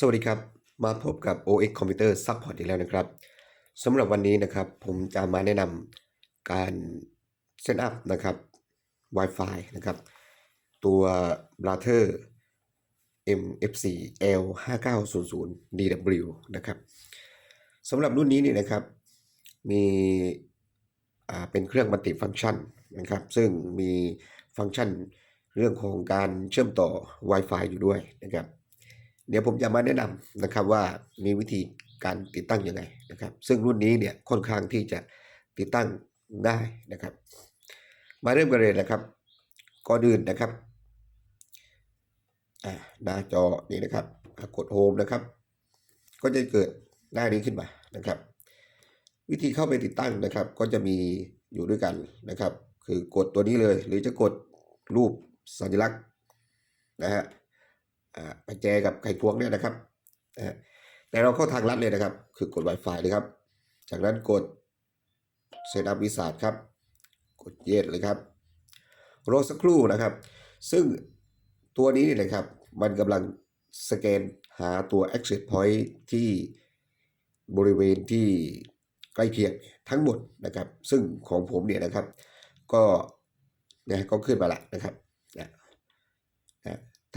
สวัสดีครับ มาพบกับ OX Computer Support อีกแล้วนะครับสำหรับวันนี้นะครับ ผมจะมาแนะนำการเซตอัพนะครับ Wi-Fi นะครับ ตัว router MFC L5900 DW นะครับสำหรับรุ่นนี้นี่นะครับ มีอ่าเป็นเครื่องมัลติฟังก์ชันนะครับ ซึ่งมีฟังก์ชันเรื่องของการเชื่อมต่อ Wi-Fi อยู่ด้วยนะครับ เดี๋ยวผมจะมาแนะนำนะครับว่ามีวิธีการติดตั้งยังไงนะครับ ซึ่งรุ่นนี้เนี่ยค่อนข้างที่จะติดตั้งได้นะครับ มาเริ่มกันเลยนะครับ ก่อนอื่นนะครับอ่าหน้าจอนี่นะครับ กดโฮมนะครับ ก็จะเกิดหน้านี้ขึ้นมานะครับ วิธีเข้าไปติดตั้งนะครับ ก็จะมีอยู่ด้วยกันนะครับ คือกดตัวนี้เลย หรือจะกดรูปสัญลักษณ์นะฮะ ไปแจกับไขควงเนี่ยนะครับแต่เราเข้าทางลัดเลยนะครับ คือกด Wi-Fi เลยครับ จากนั้นกด Setup Wizard ครับ กด Yes เลยครับรอสักครู่นะครับ ซึ่งตัวนี้นี่นะครับ มันกำลังสแกนหาตัว Access Point ที่บริเวณที่ใกล้เคียงทั้งหมดนะครับ ซึ่งของผมเนี่ยนะครับ ก็นะก็ขึ้นมาละนะครับ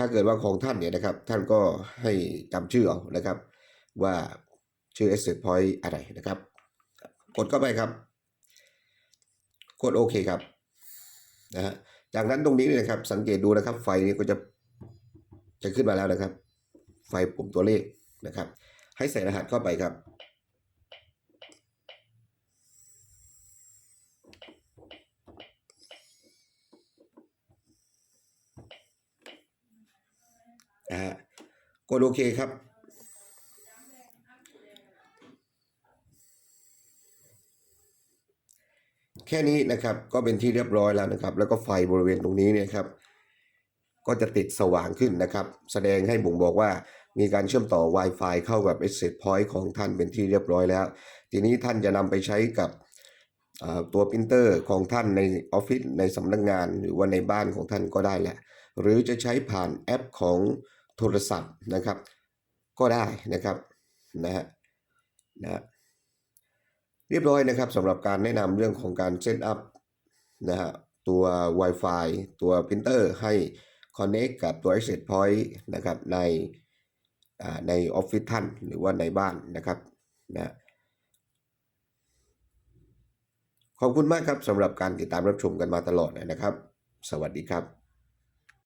ถ้าเกิดว่าของท่านเนี่ยนะครับ ท่านก็ให้จำชื่อเอานะครับ ว่าชื่อ Asset Point อะไรนะครับ กดเข้าไปครับ กดโอเคครับนะฮะจากนั้นตรงนี้นะครับ สังเกตดูนะครับ ไฟนี้ก็จะจะขึ้นมาแล้วนะครับ ไฟปุ่มตัวเลขนะครับ ให้ใส่รหัสเข้าไปครับ นะฮะกดโอเคครับ แค่นี้นะครับก็เป็นที่เรียบร้อยแล้วนะครับ แล้วก็ไฟบริเวณตรงนี้เนี่ยครับ ก็จะติดสว่างขึ้นนะครับ แสดงให้บ่งบอกว่ามีการเชื่อมต่อ Wi-Fi เข้ากับ Access Point ของท่านเป็นที่เรียบร้อยแล้ว ทีนี้ท่านจะนำไปใช้กับตัวปรินเตอร์ของท่านในออฟฟิศในสำนักงานหรือว่าในบ้านของท่านก็ได้แหละ หรือจะใช้ผ่านแอปของ โทรศัพท์นะครับ ก็ได้นะครับนะฮะนะฮะเรียบร้อยนะครับสำหรับการแนะนำเรื่องของการเซตอัพนะฮะตัว Wi-Fi ตัวปรินเตอร์ให้ Connect กับตัว Access Point นะครับในในออฟฟิศท่านหรือว่าในบ้านนะครับนะขอบคุณมากครับสำหรับการติดตามรับชมกันมาตลอดนะครับ สวัสดีครับ